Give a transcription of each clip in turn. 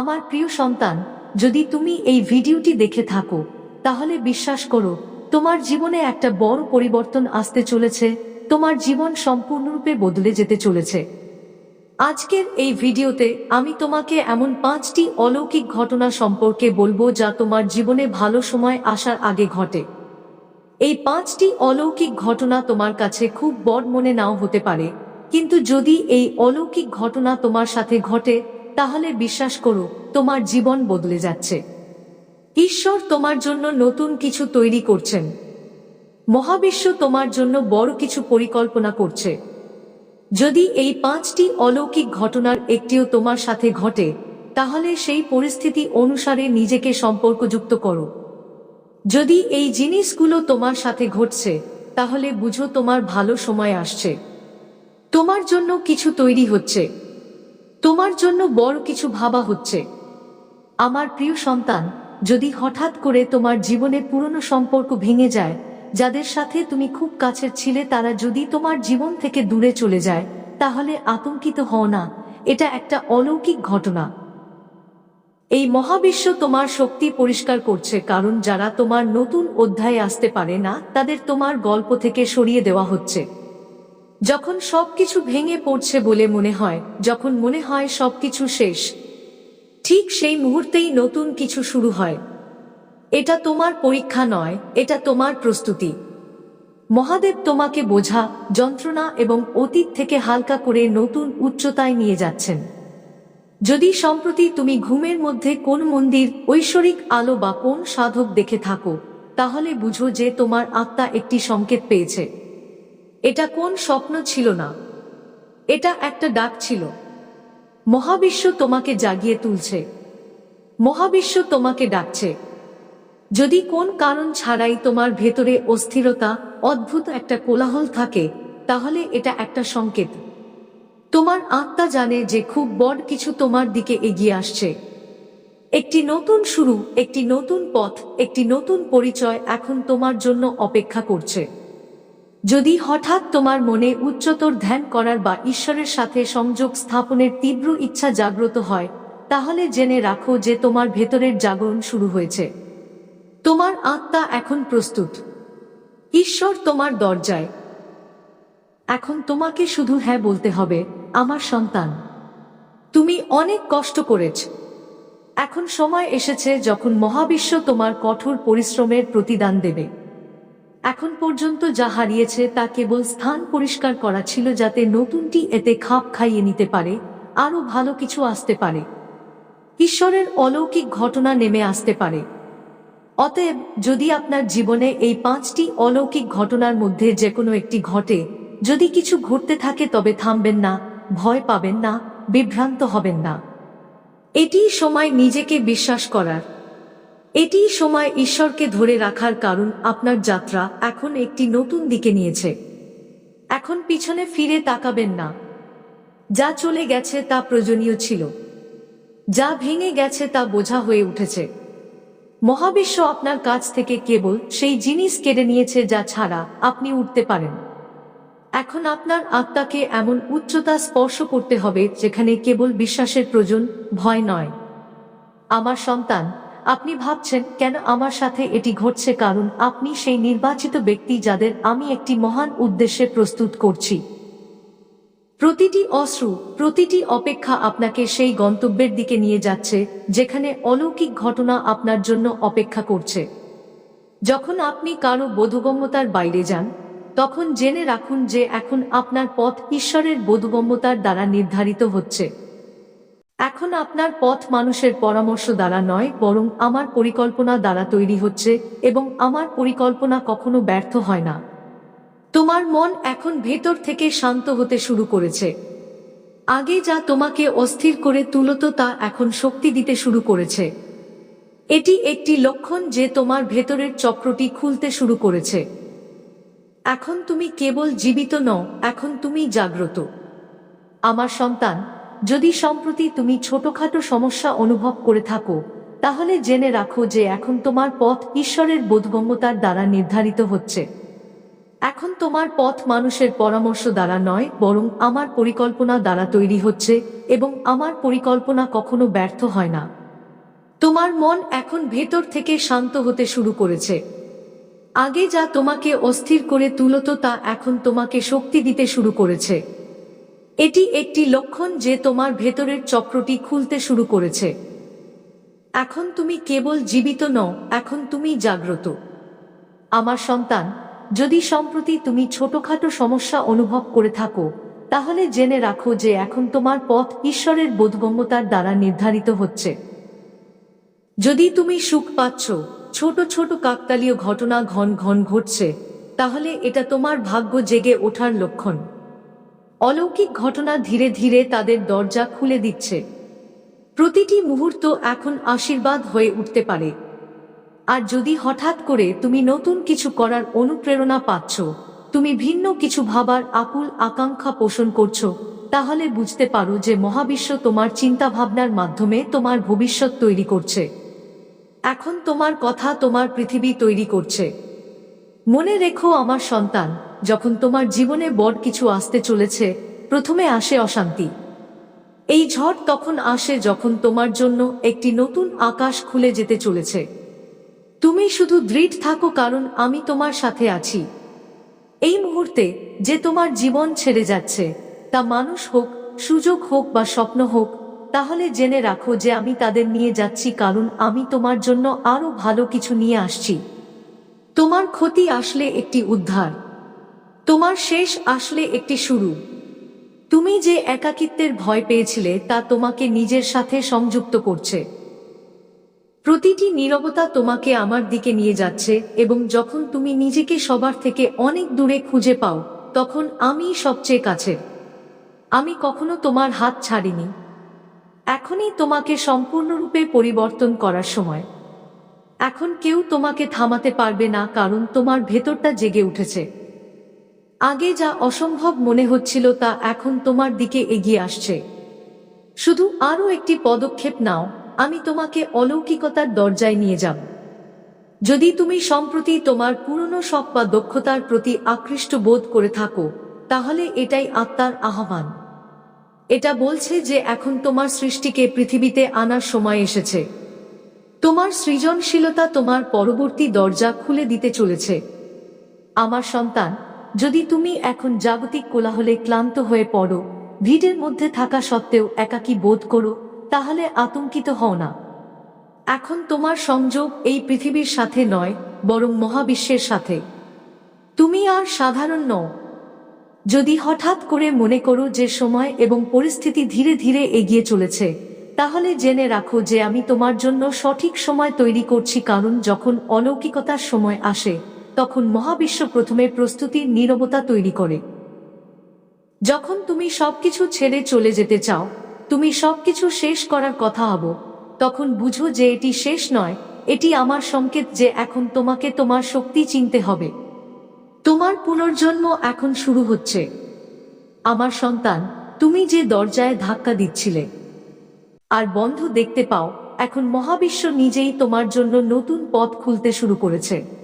আমার প্রিয় সন্তান, যদি তুমি এই ভিডিওটি দেখে থাকো, তাহলে বিশ্বাস করো, তোমার জীবনে একটা বড় পরিবর্তন আসতে চলেছে, তোমার জীবন সম্পূর্ণরূপে বদলে যেতে চলেছে। আজকের এই ভিডিওতে আমি তোমাকে এমন পাঁচটি অলৌকিক ঘটনা সম্পর্কে বলব যা তোমার জীবনে ভালো সময় আসার আগে ঘটে। এই পাঁচটি অলৌকিক ঘটনা তোমার কাছে খুব বড় মনে নাও হতে পারে, কিন্তু যদি এই অলৌকিক ঘটনা তোমার সাথে ঘটে তাহলে বিশ্বাস করো, তোমার জীবন বদলে যাচ্ছে। ঈশ্বর তোমার জন্য নতুন কিছু তৈরি করছেন। মহাবিশ্ব তোমার জন্য বড় কিছু পরিকল্পনা করছে। যদি এই পাঁচটি অলৌকিক ঘটনার একটিও তোমার সাথে ঘটে, তাহলে সেই পরিস্থিতি অনুসারে নিজেকে সম্পর্কযুক্ত করো। যদি এই জিনিসগুলো তোমার সাথে ঘটছে, তাহলে বুঝো তোমার ভালো সময় আসছে। তোমার জন্য কিছু তৈরি হচ্ছে। তোমার জন্য বড় কিছু ভাবা হচ্ছে। আমার প্রিয় সন্তান, যদি হঠাৎ করে তোমার জীবনে পুরনো সম্পর্ক ভেঙে যায়, যাদের সাথে তুমি খুব কাছের ছিলে তারা যদি তোমার জীবন থেকে দূরে চলে যায়, তাহলে আতঙ্কিত হও না, এটা একটা অলৌকিক ঘটনা। এই মহাবিশ্ব তোমার শক্তি পরিষ্কার করছে কারণ যারা তোমার নতুন অধ্যায়ে আসতে পারে না, তাদের তোমার গল্প থেকে সরিয়ে দেওয়া হচ্ছে। যখন সবকিছু ভেঙে পড়ছে বলে মনে হয়, যখন মনে হয় সবকিছু শেষ, ঠিক সেই মুহূর্তেই নতুন কিছু শুরু হয়। এটা তোমার পরীক্ষা নয়, এটা তোমার প্রস্তুতি। মহাদেব তোমাকে বোঝা, যন্ত্রণা এবং অতীত থেকে হালকা করে নতুন উচ্চতায় নিয়ে যাচ্ছেন। যদি সম্প্রতি তুমি ঘুমের মধ্যে কোন মন্দির, ঐশ্বরিক আলো বা কোন সাধক দেখে থাকো, তাহলে বুঝো যে তোমার আত্মা একটি সংকেত পেয়েছে। এটা কোন স্বপ্ন ছিল না? এটা একটা ডাক ছিল। মহাবিশ্ব তোমাকে জাগিয়ে তুলছে। মহাবিশ্ব তোমাকে ডাকছে। যদি কোন কারণ ছাড়াই তোমার ভেতরে অস্থিরতা, অদ্ভুত একটা কোলাহল থাকে, তাহলে এটা একটা সংকেত। তোমার আত্মা জানে যে খুব বড় কিছু তোমার দিকে এগিয়ে আসছে। একটি নতুন শুরু, একটি নতুন পথ, একটি নতুন পরিচয় এখন তোমার জন্য অপেক্ষা করছে। যদি হঠাৎ তোমার মনে উচ্চতর ধ্যান করার বা ঈশ্বরের সাথে সংযোগ স্থাপনের তীব্র ইচ্ছা জাগ্রত হয়, তাহলে জেনে রাখো যে তোমার ভেতরের জাগরণ শুরু হয়েছে। তোমার আত্মা এখন প্রস্তুত। ঈশ্বর তোমার দরজায়। এখন তোমাকে শুধু হ্যাঁ বলতে হবে, আমার সন্তান। তুমি অনেক কষ্ট করেছ। এখন সময় এসেছে যখন মহাবিশ্ব তোমার কঠোর পরিশ্রমের প্রতিদান দেবে। এখন পর্যন্ত যা হারিয়েছে তা কেবল স্থান পরিষ্কার করা ছিল যাতে নতুনটি এতে খাপ খাইয়ে নিতে পারে, আরও ভালো কিছু আসতে পারে। ঈশ্বরের অলৌকিক ঘটনা নেমে আসতে পারে। অতএব, যদি আপনার জীবনে এই পাঁচটি অলৌকিক ঘটনার মধ্যে যে কোনো একটি ঘটে, যদি কিছু ঘটতে থাকে তবে থামবেন না, ভয় পাবেন না, বিভ্রান্ত হবেন না। এটি সময় নিজেকে বিশ্বাস করার। এটি সময় ঈশ্বরকে ধরে রাখার কারণ আপনার যাত্রা এখন একটি নতুন দিকে নিয়েছে। এখন পিছনে ফিরে তাকাবেন না। যা চলে গেছে তা প্রয়োজনীয় ছিল। যা ভেঙে গেছে তা বোঝা হয়ে উঠেছে। মহাবিশ্ব আপনার কাছ থেকে কেবল সেই জিনিস কেড়ে নিয়েছে যা ছাড়া আপনি উঠতে পারেন। এখন আপনার আত্মাকে এমন উচ্চতা স্পর্শ করতে হবে যেখানে কেবল বিশ্বাসের প্রয়োজন, ভয় নয়। আমার সন্তান আপনি ভাবছেন, কেন আমার সাথে এটি ঘটছে? কারণ আপনি সেই নির্বাচিত ব্যক্তি যাদের আমি একটি মহান উদ্দেশ্যে প্রস্তুত করছি। প্রতিটি অশ্রু, প্রতিটি অপেক্ষা আপনাকে সেই গন্তব্যের দিকে নিয়ে যাচ্ছে, যেখানে অলৌকিক ঘটনা আপনার জন্য অপেক্ষা করছে। যখন আপনি কারও বোধগম্যতার বাইরে যান, তখন জেনে রাখুন যে এখন আপনার পথ ঈশ্বরের বোধগম্যতার দ্বারা নির্ধারিত হচ্ছে। এখন আপনার পথ মানুষের পরামর্শ দ্বারা নয়, বরং আমার পরিকল্পনা দ্বারা তৈরি হচ্ছে, এবং আমার পরিকল্পনা কখনো ব্যর্থ হয় না। তোমার মন এখন ভেতর থেকে শান্ত হতে শুরু করেছে। আগে যা তোমাকে অস্থির করে তুলত তা এখন শক্তি দিতে শুরু করেছে। এটি একটি লক্ষণ যে তোমার ভেতরের চক্রটি খুলতে শুরু করেছে। এখন তুমি কেবল জীবিত নও, এখন তুমি জাগ্রত। আমার সন্তান যদি সম্প্রতি তুমি ছোটখাটো সমস্যা অনুভব করে থাকো, তাহলে জেনে রাখো যে এখন তোমার পথ ঈশ্বরের বোধগম্যতার দ্বারা নির্ধারিত হচ্ছে। এখন তোমার পথ মানুষের পরামর্শ দ্বারা নয়, বরং আমার পরিকল্পনা দ্বারা তৈরি হচ্ছে, এবং আমার পরিকল্পনা কখনো ব্যর্থ হয় না। তোমার মন এখন ভেতর থেকে শান্ত হতে শুরু করেছে। আগে যা তোমাকে অস্থির করে তুলত তা এখন তোমাকে শক্তি দিতে শুরু করেছে। এটি একটি লক্ষণ যে তোমার ভেতরের চক্রটি খুলতে শুরু করেছে। এখন তুমি কেবল জীবিত নও, এখন তুমি জাগ্রত। আমার সন্তান, যদি সম্প্রতি তুমি ছোটখাটো সমস্যা অনুভব করে থাকো, তাহলে জেনে রাখো যে এখন তোমার পথ ঈশ্বরের বোধগম্যতার দ্বারা নির্ধারিত হচ্ছে। যদি তুমি সুখ পাচ্ছ, ছোট ছোট কাকতালীয় ঘটনা ঘন ঘন ঘটছে, তাহলে এটা তোমার ভাগ্য জেগে ওঠার লক্ষণ। অলৌকিক ঘটনা ধীরে ধীরে তাদের দরজা খুলে দিচ্ছে। প্রতিটি মুহূর্ত এখন আশীর্বাদ হয়ে উঠতে পারে। আর যদি হঠাৎ করে তুমি নতুন কিছু করার অনুপ্রেরণা পাচ্ছ, তুমি ভিন্ন কিছু ভাবার আকুল আকাঙ্ক্ষা পোষণ করছ, তাহলে বুঝতে পারো যে মহাবিশ্ব তোমার চিন্তা ভাবনার মাধ্যমে তোমার ভবিষ্যৎ তৈরি করছে। এখন তোমার কথা তোমার পৃথিবী তৈরি করছে। মনে রেখো আমার সন্তান যখন তোমার জীবনে বড় কিছু আসতে চলেছে, প্রথমে আসে অশান্তি। এই ঝড় তখন আসে যখন তোমার জন্য একটি নতুন আকাশ খুলে যেতে চলেছে। তুমি শুধু দৃঢ় থাকো কারণ আমি তোমার সাথে আছি। এই মুহূর্তে যে তোমার জীবন ছেড়ে যাচ্ছে, তা মানুষ হোক, সুযোগ হোক বা স্বপ্ন হোক, তাহলে জেনে রাখো যে আমি তাদের নিয়ে যাচ্ছি কারণ আমি তোমার জন্য আরও ভালো কিছু নিয়ে আসছি। তোমার ক্ষতি আসলে একটি উদ্ধার। তোমার শেষ আসলে একটি শুরু। তুমি যে একাকিত্বের ভয় পেয়েছিলে তা তোমাকে নিজের সাথে সংযুক্ত করছে। প্রতিটি নীরবতা তোমাকে আমার দিকে নিয়ে যাচ্ছে এবং যখন তুমি নিজেকে সবার থেকে অনেক দূরে খুঁজে পাও, তখন আমি সবচেয়ে কাছে। আমি কখনো তোমার হাত ছাড়িনি। এখনই তোমাকে সম্পূর্ণরূপে পরিবর্তন করার সময়। এখন কেউ তোমাকে থামাতে পারবে না কারণ তোমার ভেতরটা জেগে উঠেছে। আগে যা অসম্ভব মনে হচ্ছিল তা এখন তোমার দিকে এগিয়ে আসছে। শুধু আরও একটি পদক্ষেপ নাও, আমি তোমাকে অলৌকিকতার দরজায় নিয়ে যাব। যদি তুমি সম্প্রতি তোমার পুরনো শখ বা দক্ষতার প্রতি আকৃষ্ট বোধ করে থাকো, তাহলে এটাই আত্মার আহ্বান। এটা বলছে যে এখন তোমার সৃষ্টিকে পৃথিবীতে আনার সময় এসেছে। তোমার সৃজনশীলতা তোমার পরবর্তী দরজা খুলে দিতে চলেছে। আমার সন্তান যদি তুমি এখন জাগতিক কোলাহলে ক্লান্ত হয়ে পড়ো ভিড়ের মধ্যে থাকা সত্ত্বেও একাকী বোধ করো, তাহলে আতঙ্কিত হও না। এখন তোমার সংযোগ এই পৃথিবীর সাথে নয়, বরং মহাবিশ্বের সাথে। তুমি আর সাধারণ নও। যদি হঠাৎ করে মনে করো যে সময় এবং পরিস্থিতি ধীরে ধীরে এগিয়ে চলেছে, তাহলে জেনে রাখো যে আমি তোমার জন্য সঠিক সময় তৈরি করছি কারণ যখন অলৌকিকতার সময় আসে তখন মহাবিশ্ব প্রথমে প্রস্তুতির নীরবতা তৈরি করে। যখন তুমি সবকিছু ছেড়ে চলে যেতে চাও, তুমি সবকিছু শেষ করার কথা হব তখন বুঝো যে এটি শেষ নয়, এটি আমার সংকেত যে এখন তোমাকে তোমার শক্তি চিনতে হবে। তোমার পুনর্জন্ম এখন শুরু হচ্ছে। আমার সন্তান, তুমি যে দরজায় ধাক্কা দিচ্ছিলে। আর বন্ধ দেখতে পাও, এখন মহাবিশ্ব নিজেই তোমার জন্য নতুন পথ খুলতে শুরু করেছে।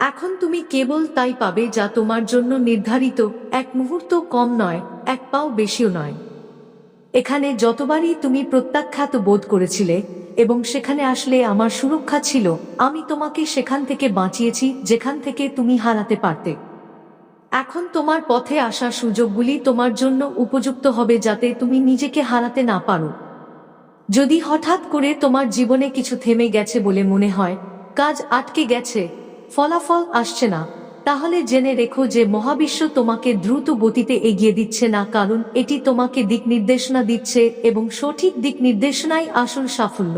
এখন তুমি কেবল তাই পাবে যা তোমার জন্য নির্ধারিত, এক মুহূর্ত কম নয়, এক পাও বেশিও নয়। এখানে যতবারই তুমি প্রত্যাখ্যাত বোধ করেছিলে, এবং সেখানে আসলে আমার সুরক্ষা ছিল, আমি তোমাকে সেখান থেকে বাঁচিয়েছি, যেখান থেকে তুমি হারাতে পারতে। এখন তোমার পথে আসা সুযোগগুলি তোমার জন্য উপযুক্ত হবে যাতে তুমি নিজেকে হারাতে না পারো। যদি হঠাৎ করে তোমার জীবনে কিছু থেমে গেছে বলে মনে হয়, কাজ আটকে গেছে ফলাফল আসছে না। তাহলে জেনে রেখো যে মহাবিশ্ব তোমাকে দ্রুত গতিতে এগিয়ে দিচ্ছে না, কারণ এটি তোমাকে দিক নির্দেশনা দিচ্ছে এবং সঠিক দিক নির্দেশনাই আসল সাফল্য।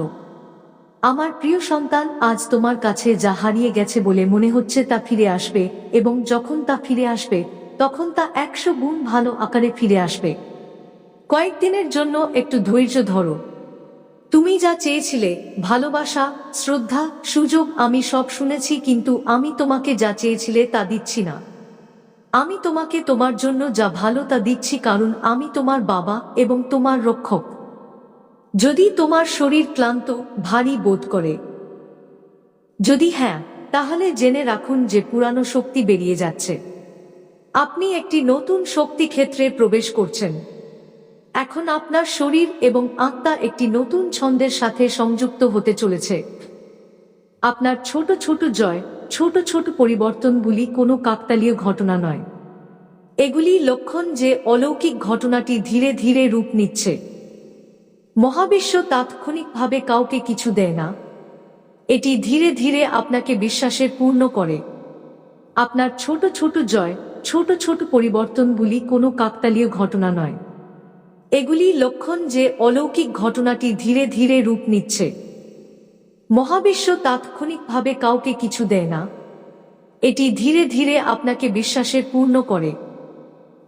আমার প্রিয় সন্তান, আজ তোমার কাছে যা হারিয়ে গেছে বলে মনে হচ্ছে তা ফিরে আসবে এবং যখন তা ফিরে আসবে, তখন তা একশো গুণ ভালো আকারে ফিরে আসবে। কয়েকদিনের জন্য একটু ধৈর্য ধরো। তুমি যা চেয়েছিলে, ভালোবাসা, শ্রদ্ধা, সুযোগ আমি সব শুনেছি, কিন্তু আমি তোমাকে যা চেয়েছিলে তা দিচ্ছি না। আমি তোমাকে তোমার জন্য যা ভালো তা দিচ্ছি কারণ আমি তোমার বাবা এবং তোমার রক্ষক। যদি তোমার শরীর ক্লান্ত, ভারী বোধ করে। যদি হ্যাঁ তাহলে জেনে রাখুন যে পুরানো শক্তি বেরিয়ে যাচ্ছে। আপনি একটি নতুন শক্তি ক্ষেত্রে প্রবেশ করছেন। এখন আপনার শরীর এবং আত্মা একটি নতুন ছন্দের সাথে সংযুক্ত হতে চলেছে। আপনার ছোট ছোট জয়, ছোট ছোট পরিবর্তনগুলি কোনো কাকতালীয় ঘটনা নয়। এগুলি লক্ষণ যে অলৌকিক ঘটনাটি ধীরে ধীরে রূপ নিচ্ছে। মহাবিশ্ব তাৎক্ষণিকভাবে কাউকে কিছু দেয় না। এটি ধীরে ধীরে আপনাকে বিশ্বাসের পূর্ণ করে। আপনার ছোট ছোট জয়, ছোট ছোট পরিবর্তনগুলি কোনো কাকতালীয় ঘটনা নয়। এগুলি লক্ষণ যে অলৌকিক ঘটনাটি ধীরে ধীরে রূপ নিচ্ছে। মহাবিশ্ব তাৎক্ষণিকভাবে কাউকে কিছু দেয় না। এটি ধীরে ধীরে আপনাকে বিশ্বাসের পূর্ণ করে।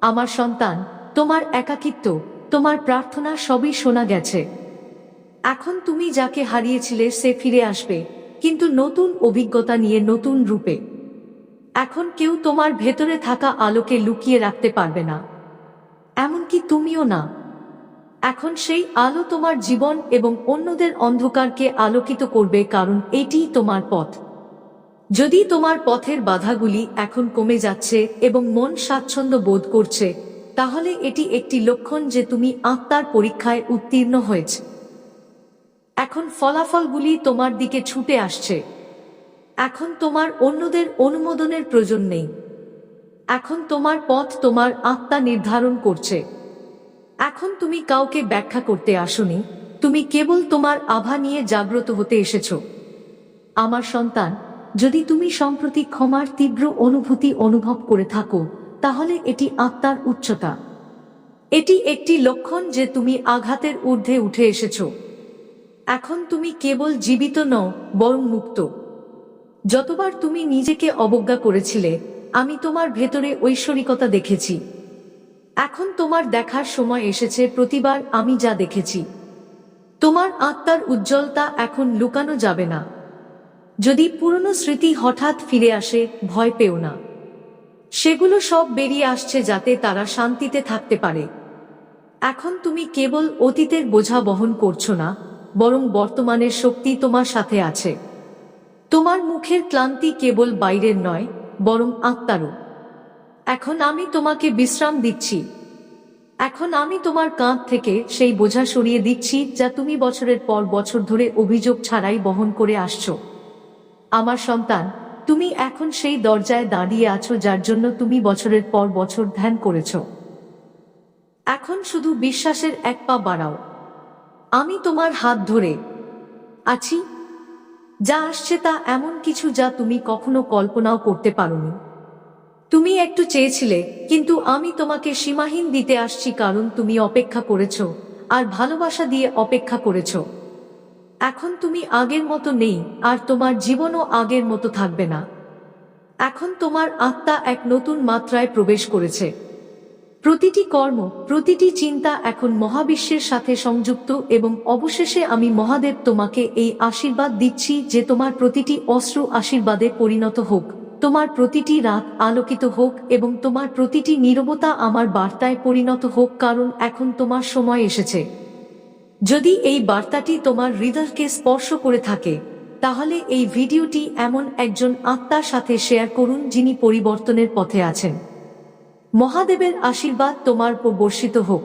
আমার সন্তান, তোমার একাকিত্ব, তোমার প্রার্থনা সবই শোনা গেছে। এখন তুমি যাকে হারিয়েছিলে সে ফিরে আসবে, কিন্তু নতুন অভিজ্ঞতা নিয়ে নতুন রূপে। এখন কেউ তোমার ভেতরে থাকা আলোকে লুকিয়ে রাখতে পারবে না। এমনকি তুমিও না। এখন সেই আলো তোমার জীবন এবং অন্যদের অন্ধকারকে আলোকিত করবে কারণ এটিই তোমার পথ। যদি তোমার পথের বাধাগুলি এখন কমে যাচ্ছে এবং মন স্বাচ্ছন্দ্য বোধ করছে, তাহলে এটি একটি লক্ষণ যে তুমি আত্মার পরীক্ষায় উত্তীর্ণ হয়েছে। এখন ফলাফলগুলি তোমার দিকে ছুটে আসছে। এখন তোমার অন্যদের অনুমোদনের প্রয়োজন নেই। এখন তোমার পথ তোমার আত্মা নির্ধারণ করছে। এখন তুমি কাউকে ব্যাখ্যা করতে আসনি, তুমি কেবল তোমার আভা নিয়ে জাগ্রত হতে এসেছ। আমার সন্তান, যদি তুমি সম্প্রতি ক্ষমার তীব্র অনুভূতি অনুভব করে থাকো, তাহলে এটি আত্মার উচ্চতা। এটি একটি লক্ষণ যে তুমি আঘাতের ঊর্ধ্বে উঠে এসেছ। এখন তুমি কেবল জীবিত নও, বরং মুক্ত। যতবার তুমি নিজেকে অবজ্ঞা করেছিলে, আমি তোমার ভেতরে ঐশ্বরিকতা দেখেছি। এখন তোমার দেখার সময় এসেছে, প্রতিবার আমি যা দেখেছি। তোমার আত্মার উজ্জ্বলতা এখন লুকানো যাবে না। যদি পুরনো স্মৃতি হঠাৎ ফিরে আসে, ভয় পেও না। সেগুলো সব বেরিয়ে আসছে যাতে তারা শান্তিতে থাকতে পারে। এখন তুমি কেবল অতীতের বোঝা বহন করছ না, বরং বর্তমানের শক্তি তোমার সাথে আছে। তোমার মুখের ক্লান্তি কেবল বাইরের নয়, বরং আত্মারও। এখন আমি তোমাকে বিশ্রাম দিচ্ছি। এখন আমি তোমার কাঁধ থেকে সেই বোঝা সরিয়ে দিচ্ছি যা তুমি বছরের পর বছর ধরে অভিযোগ ছাড়াই বহন করে আসছো। আমার সন্তান, তুমি এখন সেই দরজায় দাঁড়িয়ে আছো যার জন্য তুমি বছরের পর বছর ধ্যান করেছ। এখন শুধু বিশ্বাসের এক পা বাড়াও। আমি তোমার হাত ধরে আছি। যা আসছে তা এমন কিছু যা তুমি কখনো কল্পনাও করতে পারোনি। তুমি একটু চেয়েছিলে, কিন্তু আমি তোমাকে সীমাহীন দিতে আসছি কারণ তুমি অপেক্ষা করেছ, আর ভালোবাসা দিয়ে অপেক্ষা করেছ। এখন তুমি আগের মতো নেই, আর তোমার জীবনও আগের মতো থাকবে না। এখন তোমার আত্মা এক নতুন মাত্রায় প্রবেশ করেছে। প্রতিটি কর্ম, প্রতিটি চিন্তা এখন মহাবিশ্বের সাথে সংযুক্ত এবং অবশেষে আমি মহাদেব তোমাকে এই আশীর্বাদ দিচ্ছি যে তোমার প্রতিটি অস্ত্র আশীর্বাদে পরিণত হোক। তোমার প্রতিটি রাত আলোকিত হোক এবং তোমার প্রতিটি নীরবতা আমার বার্তায় পরিণত হোক, কারণ এখন তোমার সময় এসেছে। যদি এই বার্তাটি তোমার হৃদয়কে স্পর্শ করে থাকে, তাহলে এই ভিডিওটি এমন একজন আত্মার সাথে শেয়ার করুন যিনি পরিবর্তনের পথে আছেন। মহাদেবের আশীর্বাদ তোমার উপর বর্ষিত হোক।